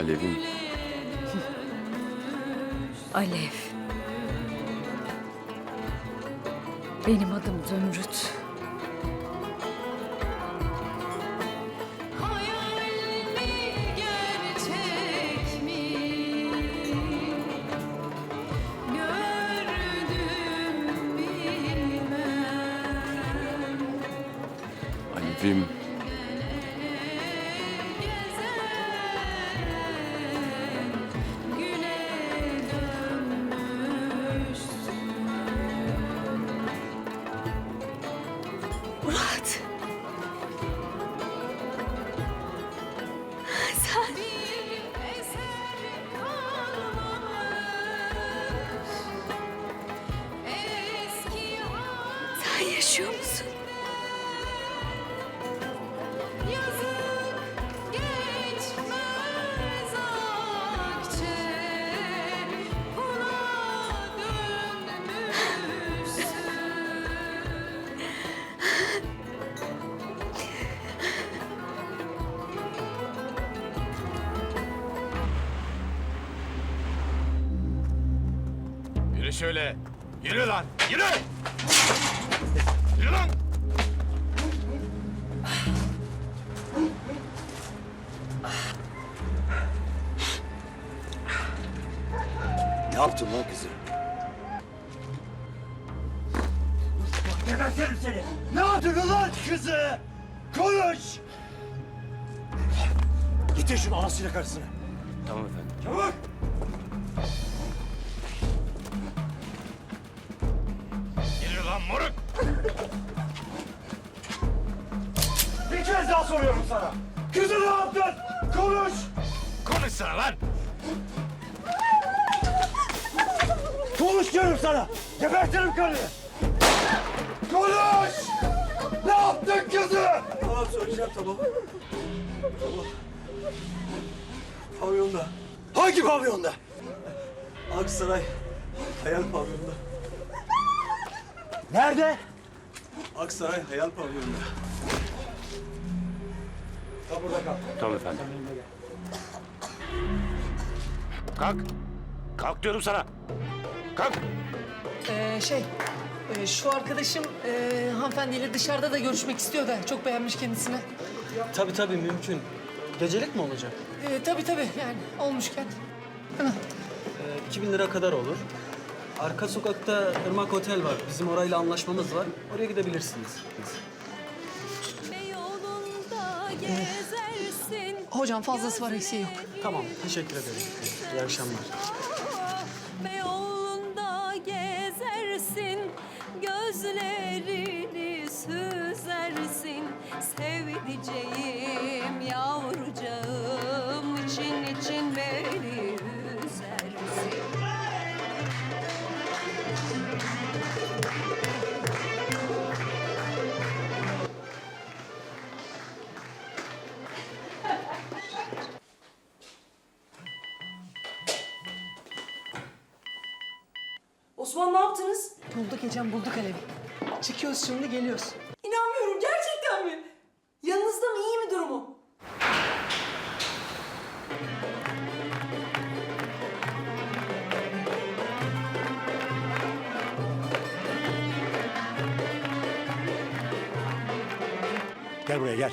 Alev'im Alev. Benim adım Zümrüt. Alev'im Murat. Şöyle. Yürü lan. Yürü. Yürü lan. Ne yaptın lan kızı? Gebertirim seni! Ne yaptın lan kızı? Konuş! Getir şunu anasıyla karısını. Tamam efendim. Çabuk! Lan moruk. Bir kez daha soruyorum sana. Kızı ne yaptın? Konuş! Konuşsana lan. Konuş diyorum sana! Gebertirim karıyı! Konuş! Ne yaptın kızı? Tamam söyleyeceğim tamam. Tamam. Pavyonda. Hangi pavyonda? Aksaray Hayal Pavyonda. Nerede? Aksaray Hayal Pavyonda. Kal burada kal. Tamam efendim. Kalk. Kalk diyorum sana. Kalk. Ee, şey, e, şu arkadaşım e, hanımefendiyle dışarıda da görüşmek istiyor da çok beğenmiş kendisini. Tabii tabii mümkün. Gecelik mi olacak? Ee, tabii tabii yani olmuşken. Hemen. Ee, 2000 lira kadar olur. Arka sokakta Irmak Otel var. Bizim orayla anlaşmamız var. Oraya gidebilirsiniz. Hocam fazlası var eksiği yok. Tamam, teşekkür ederim. İyi akşamlar. Beyoğlu'nda gezersin Gözlerini süzersin Sevdiceğim Osman ne yaptınız? Bulduk Ecem, bulduk Alevi. Çıkıyoruz şimdi, geliyoruz. İnanmıyorum gerçekten mi? Yanınızda mı iyi mi durumu? Gel buraya gel.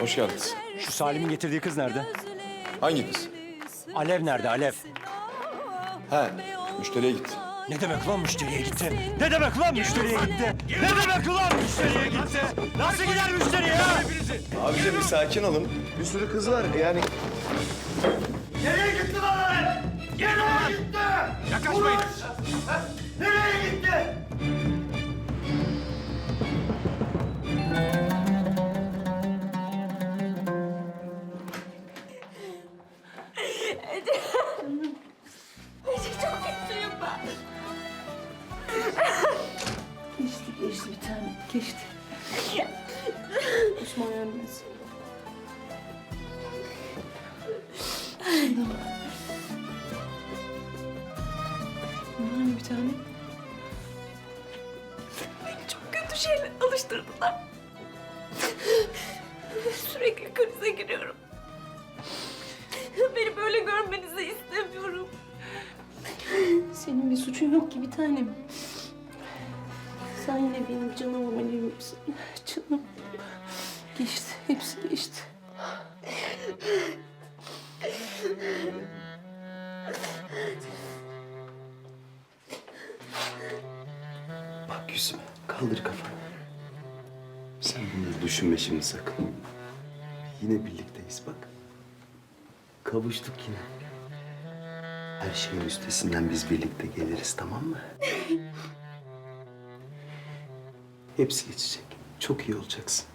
Hoş geldiniz. Şu Salim'in getirdiği kız nerede? Hangi kız? Alev nerede Alev? He, müşteriye gitti. Ne demek lan müşteriye gitti? Ne demek lan müşteriye gitti? Ne demek lan müşteriye gitti? Nasıl gider müşteri ya? Abicim bir sakin olun. Bir sürü kız var yani. Nereye gitti lan? Nereye gitti? Yaklaşmayın. Nereye gitti? Geçti bir tane geçti. Yardım etsin. Var bir tane? Çok kötü şeyler alıştırdılar. Sürekli krize giriyorum. Beni böyle görmenizi istemiyorum. Senin bir suçun yok ki bir tanem. Sen yine benim canım ameliyimsin. Canım. Geçti. Hepsi geçti. Bak yüzüme. Kaldır kafanı. Sen bunları düşünme şimdi sakın. Yine birlikteyiz bak. Kavuştuk yine. Her şeyin üstesinden biz birlikte geliriz tamam mı? Hepsi geçecek. Çok iyi olacaksın.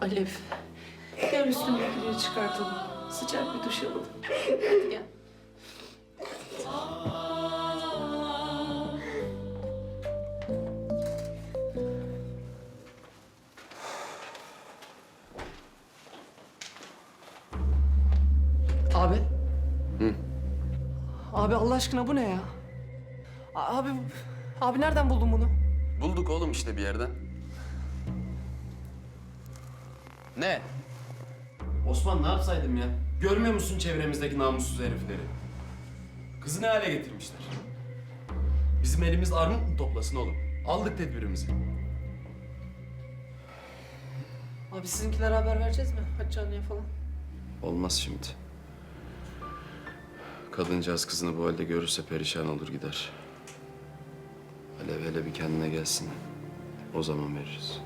Alev. Gel üstündekileri çıkartalım. Sıcak bir duş alalım. Hadi gel. Aşkına bu ne ya? A- Abi, abi nereden buldun bunu? Bulduk oğlum işte bir yerden. Ne? Osman ne yapsaydım ya? Görmüyor musun çevremizdeki namussuz herifleri? Kızı ne hale getirmişler? Bizim elimiz armut mu toplasın oğlum? Aldık tedbirimizi. Abi sizinkilere haber vereceğiz mi? Hatice anneye falan. Olmaz şimdi. Kadıncağız kızını bu halde görürse perişan olur gider. Alev hele bir kendine gelsin. O zaman veririz.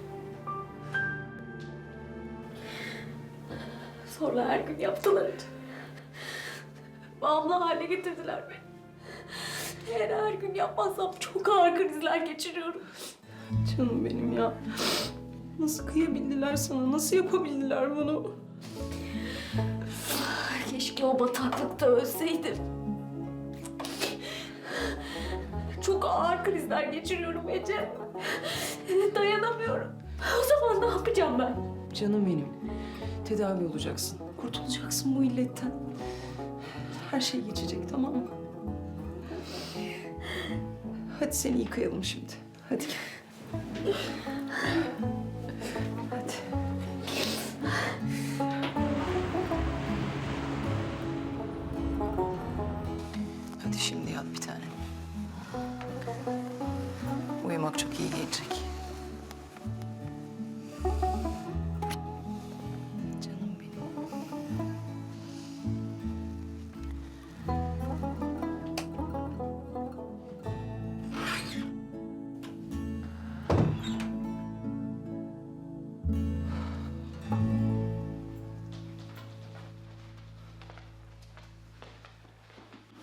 Sonra her gün yaptılar. Bağımlı hale getirdiler beni. Eğer her gün yapmazsam çok ağır krizler geçiriyorum. Canım benim ya. Nasıl kıyabildiler sana? Nasıl yapabildiler bunu? Keşke o bataklıkta ölseydim. Çok ağır krizler geçiriyorum Ece. Dayanamıyorum. O zaman ne yapacağım ben? Canım benim. Tedavi olacaksın. Kurtulacaksın bu illetten. Her şey geçecek tamam mı? Hadi seni yıkayalım şimdi. Hadi gel. Uyumak çok iyi gelecek. Canım benim.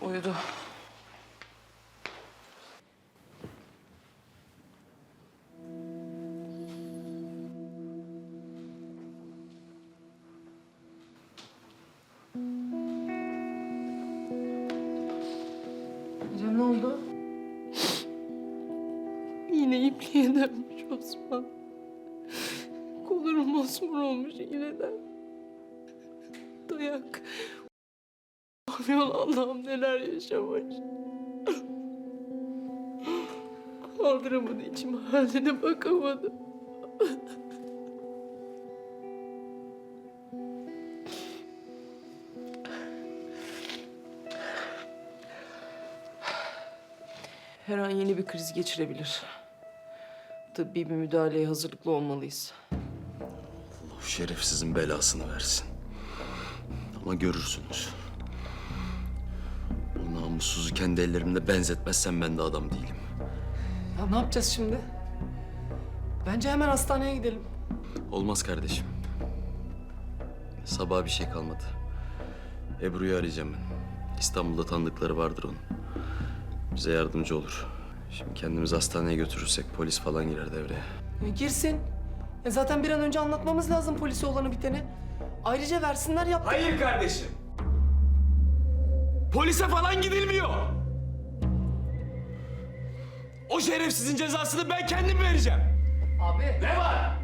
Uyudu. Dönmüş Osman. Kolurum mosmor olmuş iğneden. Dayak. Aman Allah'ım neler yaşamış. Kaldıramadı içim haline bakamadım. Her an yeni bir kriz geçirebilir. Tıbbi bir müdahaleye hazırlıklı olmalıyız. O şerefsizin belasını versin. Ama görürsünüz. O namussuzu kendi ellerimle benzetmezsem ben de adam değilim. Ya ne yapacağız şimdi? Bence hemen hastaneye gidelim. Olmaz kardeşim. Sabaha bir şey kalmadı. Ebru'yu arayacağım ben. İstanbul'da tanıdıkları vardır onun. Bize yardımcı olur. Şimdi kendimizi hastaneye götürürsek polis falan girer devreye. E, girsin. E, zaten bir an önce anlatmamız lazım polise olanı biteni. Ayrıca versinler yap. Hayır kardeşim. Polise falan gidilmiyor. O şerefsizin cezasını ben kendim vereceğim. Abi. Ne var?